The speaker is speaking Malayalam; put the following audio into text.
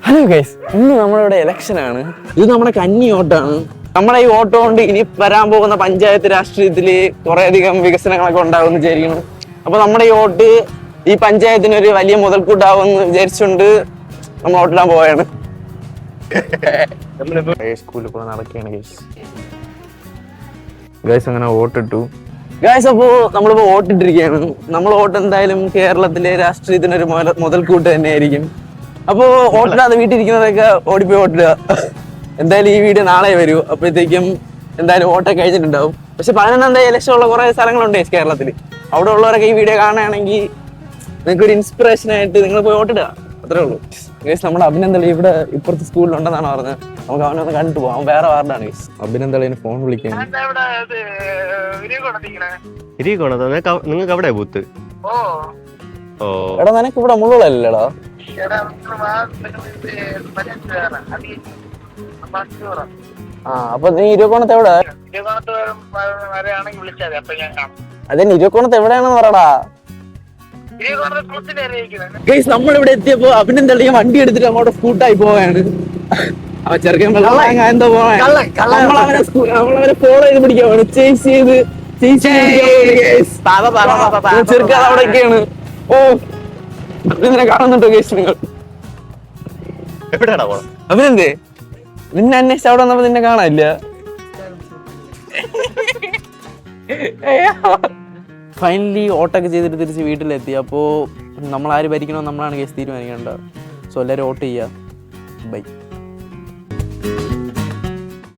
ഹലോ ഗൈസ് ഇന്ന് നമ്മളിവിടെ ഇലക്ഷൻ ആണ്. ഇത് നമ്മുടെ കന്നി വോട്ടാണ്. നമ്മുടെ ഈ ഓട്ടോ കൊണ്ട് ഇനി വരാൻ പോകുന്ന പഞ്ചായത്ത് രാഷ്ട്രീയത്തിൽ കുറെ അധികം വികസനങ്ങളൊക്കെ ഉണ്ടാകുമെന്ന് വിചാരിക്കുന്നു. അപ്പൊ നമ്മുടെ ഈ വോട്ട് ഈ പഞ്ചായത്തിന് ഒരു വലിയ മുതൽക്കൂട്ടാവുമെന്ന് വിചാരിച്ചുകൊണ്ട് നമ്മൾ വോട്ടിടാൻ പോവുകയാണ് സ്കൂളിൽ കൂടെ നടക്കുകയാണ് ഗൈസ് ഗൈസ് അങ്ങനെ വോട്ടിട്ടു. ഗൈസ് അപ്പോ നമ്മളിപ്പോ വോട്ടിട്ടിരിക്കുകയാണ്. നമ്മൾ വോട്ട് എന്തായാലും കേരളത്തിലെ രാഷ്ട്രീയത്തിന് ഒരു മുതൽ- മുതൽക്കൂട്ട് തന്നെയായിരിക്കും. അപ്പോ ഓട്ടിടാതെ വീട്ടിൽ ഇരിക്കുന്നവരൊക്കെ ഓടിപ്പോയി ഓട്ടിടുക എന്തായാലും ഈ വീഡിയോ നാളെ വരൂ. അപ്പോഴത്തേക്കും എന്തായാലും ഓട്ടം കഴിഞ്ഞിട്ടുണ്ടാവും. പക്ഷെ പതിനൊന്നാം തീയതി ഇലക്ഷൻ ഉള്ള കുറെ സ്ഥലങ്ങളുണ്ട് കേരളത്തിൽ അവിടെ ഉള്ളവരൊക്കെ ഈ വീഡിയോ കാണുകയാണെങ്കിൽ നിങ്ങൾക്ക് ഒരു ഇൻസ്പിറേഷൻ ആയിട്ട് നിങ്ങൾ പോയി ഓട്ടിടുക അത്രേ ഉള്ളൂ. ഗൈസ് നമ്മുടെ അഭിനന്ദളി ഇവിടെ ഇപ്പുറത്തെ സ്കൂളിലുണ്ടെന്നാണ് പറഞ്ഞത്. നമുക്ക് അവനെ ഒന്ന് കണ്ടിട്ട് പോവാം. അവൻ വേറെ വാർഡാണ് ഗൈസ് അഭിനന്ദളിന് ഫോൺ വിളിക്കാൻ. നിങ്ങൾക്ക് അവിടെ ബൂത്ത് ഓ. ഓ. എടാ നിനക്ക് ഇവിടെ മുള്ളുള്ളല്ലേടാ അത്. ആ അപ്പൊ നീ ഇരുപക്കോണത്ത് എവിടെ? അതിന് ഇരുപക്കോണത്ത് എവിടെയാണെന്ന് പറടാ? ഗൈസ് നമ്മൾ ഇവിടെ എത്തിയപ്പോ അഭിനന്ദളി വണ്ടി എടുത്തിട്ട് അങ്ങോട്ട് സ്കൂട്ടായി പോവാണ്. അവൻ ചെറുക്കൻ എന്തോ പോവാൻ നമ്മളവനെ ഫോളോ ചെയ്ത് പിടിക്കാണ് ചേസ് ചെയ്ത് ചേസ് ചെറുക്കൻ അവിടെയൊക്കെയാണ് ഓ ഇതിനെ കാണുന്നുണ്ടോ കേസ് നിങ്ങൾ? എവിടെയാണോ പോണം അഭിനന്ദേ നിന്നെ അന്വേഷിച്ച് അവിടെ വന്നപ്പോ നിന്നെ കാണാനില്ല? ഫൈനലി ഓട്ടൊക്കെ ചെയ്തിട്ട് തിരിച്ച് വീട്ടിലെത്തി. അപ്പോൾ നമ്മൾ ആര് ഭരിക്കണോ നമ്മളാണ് കേസ് തീരുമാനിക്കേണ്ടത്. സോ എല്ലാവരും ഓട്ട് ചെയ്യുക ബൈ